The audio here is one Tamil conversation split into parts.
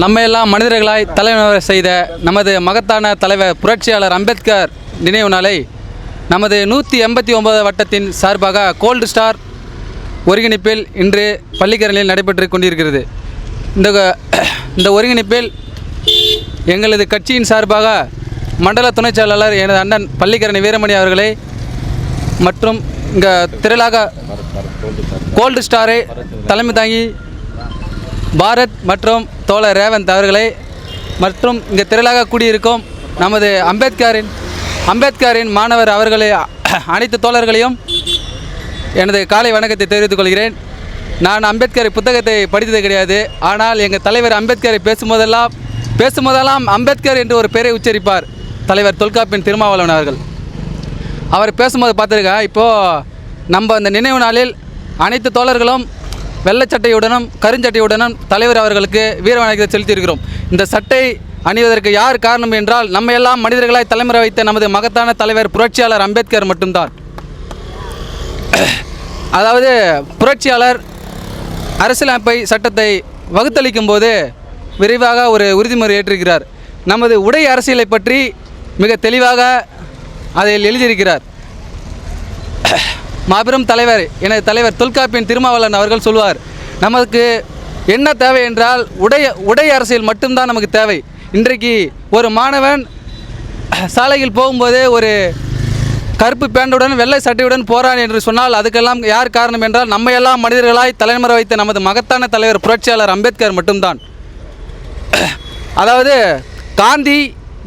நம்ம எல்லாம் மனிதர்களாய் தலைவர் செய்த நமது மகத்தான தலைவர் புரட்சியாளர் அம்பேத்கர் நினைவு நாளை நமது நூற்றி எண்பத்தி ஒன்பது வட்டத்தின் சார்பாக கோல்டு ஸ்டார் ஒருங்கிணைப்பில் இன்று பள்ளிக்கரணில் நடைபெற்று கொண்டிருக்கிறது. இந்த இந்த ஒருங்கிணைப்பில் எங்களது கட்சியின் சார்பாக மண்டல துணைச் செயலாளர் எனது அண்ணன் பள்ளிக்கரணி வீரமணி அவர்களை மற்றும் இங்கே திரளாக கோல்டு ஸ்டாரை தலைமை தாங்கி பாரத் மற்றும் தோழர் ரேவந்த் அவர்களை மற்றும் இங்கே திரளாக கூடியிருக்கும் நமது அம்பேத்கரின் அம்பேத்கரின் மாணவர் அவர்களை அனைத்து தோழர்களையும் எனது காலை வணக்கத்தை தெரிவித்துக் கொள்கிறேன். நான் அம்பேத்கர் புத்தகத்தை படித்தது கிடையாது. ஆனால் எங்கள் தலைவர் அம்பேத்கரை பேசும்போதெல்லாம் பேசும்போதெல்லாம் அம்பேத்கர் என்று ஒரு பெயரை உச்சரிப்பார். தலைவர் தொல்காப்பின் திருமாவளவன் அவர்கள். அவர் பேசும்போது பார்த்துருக்கேன் இப்போது நம்ம அந்த நினைவு நாளில் அனைத்து தோழர்களும் வெள்ளச்சட்டையுடனும் கருஞ்சட்டையுடனும் தலைவர் அவர்களுக்கு வீரவணக்கத்தை செலுத்தியிருக்கிறோம். இந்த சட்டை அணிவதற்கு யார் காரணம் என்றால் நம்ம எல்லாம் மனிதர்களாய் தலைமுறை வைத்த நமது மகத்தான தலைவர் புரட்சியாளர் அம்பேத்கர் மட்டும்தான். அதாவது புரட்சியாளர் அரசியலமைப்பை சட்டத்தை வகுத்தளிக்கும் போது விரைவாக ஒரு உறுதிமொழி ஏற்றிருக்கிறார். நமது உடை அரசியலை பற்றி மிக தெளிவாக அதில் எழுதியிருக்கிறார். மாபெரும் தலைவர் எனது தலைவர் தொல்காப்பியன் திருமாவளவன் அவர்கள் சொல்வார் நமக்கு என்ன தேவை என்றால் உடை உடை அரசியல் மட்டும்தான் நமக்கு தேவை. இன்றைக்கு ஒரு மாணவன் சாலையில் போகும்போதே ஒரு கருப்பு பேண்டுடன் வெள்ளை சட்டையுடன் போறான் என்று சொன்னால் அதுக்கெல்லாம் யார் காரணம் என்றால் நம்ம எல்லாம் மனிதர்களாய் தலைமுறை வைத்த நமது மகத்தான தலைவர் புரட்சியாளர் அம்பேத்கர் மட்டும்தான். அதாவது காந்தி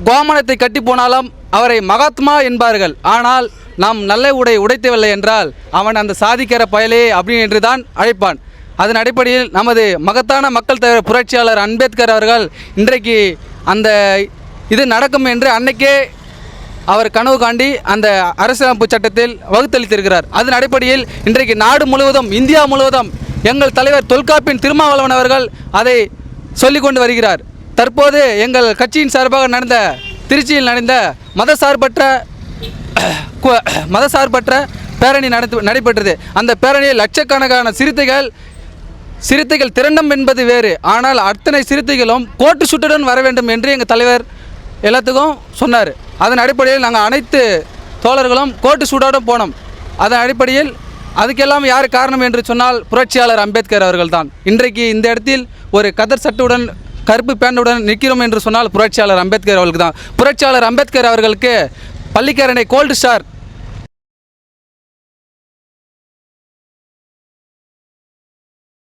கோமணத்தை கட்டி போனாலும் அவரை மகாத்மா என்பார்கள். ஆனால் நாம் நல்ல உடை உடைத்தவில்லை என்றால் அவன் அந்த சாதிக்கிற பயலே அப்படின்னு என்று தான் அழைப்பான். அதன் அடிப்படையில் நமது மகத்தான மக்கள் தலைவர் புரட்சியாளர் அம்பேத்கர் அவர்கள் இன்றைக்கு அந்த இது நடக்கும் என்று அன்னைக்கே அவர் கனவு காண்டி அந்த அரசியலமைப்பு சட்டத்தில் வகுத்தளித்திருக்கிறார். அதன் அடிப்படையில் இன்றைக்கு நாடு முழுவதும் இந்தியா முழுவதும் எங்கள் தலைவர் தொல்காப்பின் திருமாவளவன் அவர்கள் அதை சொல்லிக்கொண்டு வருகிறார். தற்போது எங்கள் கட்சியின் சார்பாக நடந்த திருச்சியில் நடந்த மதசார்பற்ற மதசார்பற்ற பேரணி நடத்து நடைபெற்றது. அந்த பேரணியில் லட்சக்கணக்கான சிறுத்தைகள் சிறுத்தைகள் திரண்டம் என்பது வேறு. ஆனால் அத்தனை சிறுத்தைகளும் கோட்டு சுட்டுடன் வர வேண்டும் என்று எங்கள் தலைவர் எல்லாத்துக்கும் சொன்னார். அதன் அடிப்படையில் நாங்கள் அனைத்து தோழர்களும் கோட்டு சூடோடும் போனோம். அதன் அடிப்படையில் அதுக்கெல்லாம் யார் காரணம் என்று சொன்னால் புரட்சியாளர் அம்பேத்கர் அவர்கள்தான். இன்றைக்கு இந்த இடத்தில் ஒரு கதர் சட்டுடன் கருப்பு பேண்டுடன் நிற்கிறோம் என்று சொன்னால் புரட்சியாளர் அம்பேத்கர் அவர்களுக்கு தான். புரட்சியாளர் அம்பேத்கர் அவர்களுக்கு பள்ளிக்கரணை கோல்டு ஸ்டார்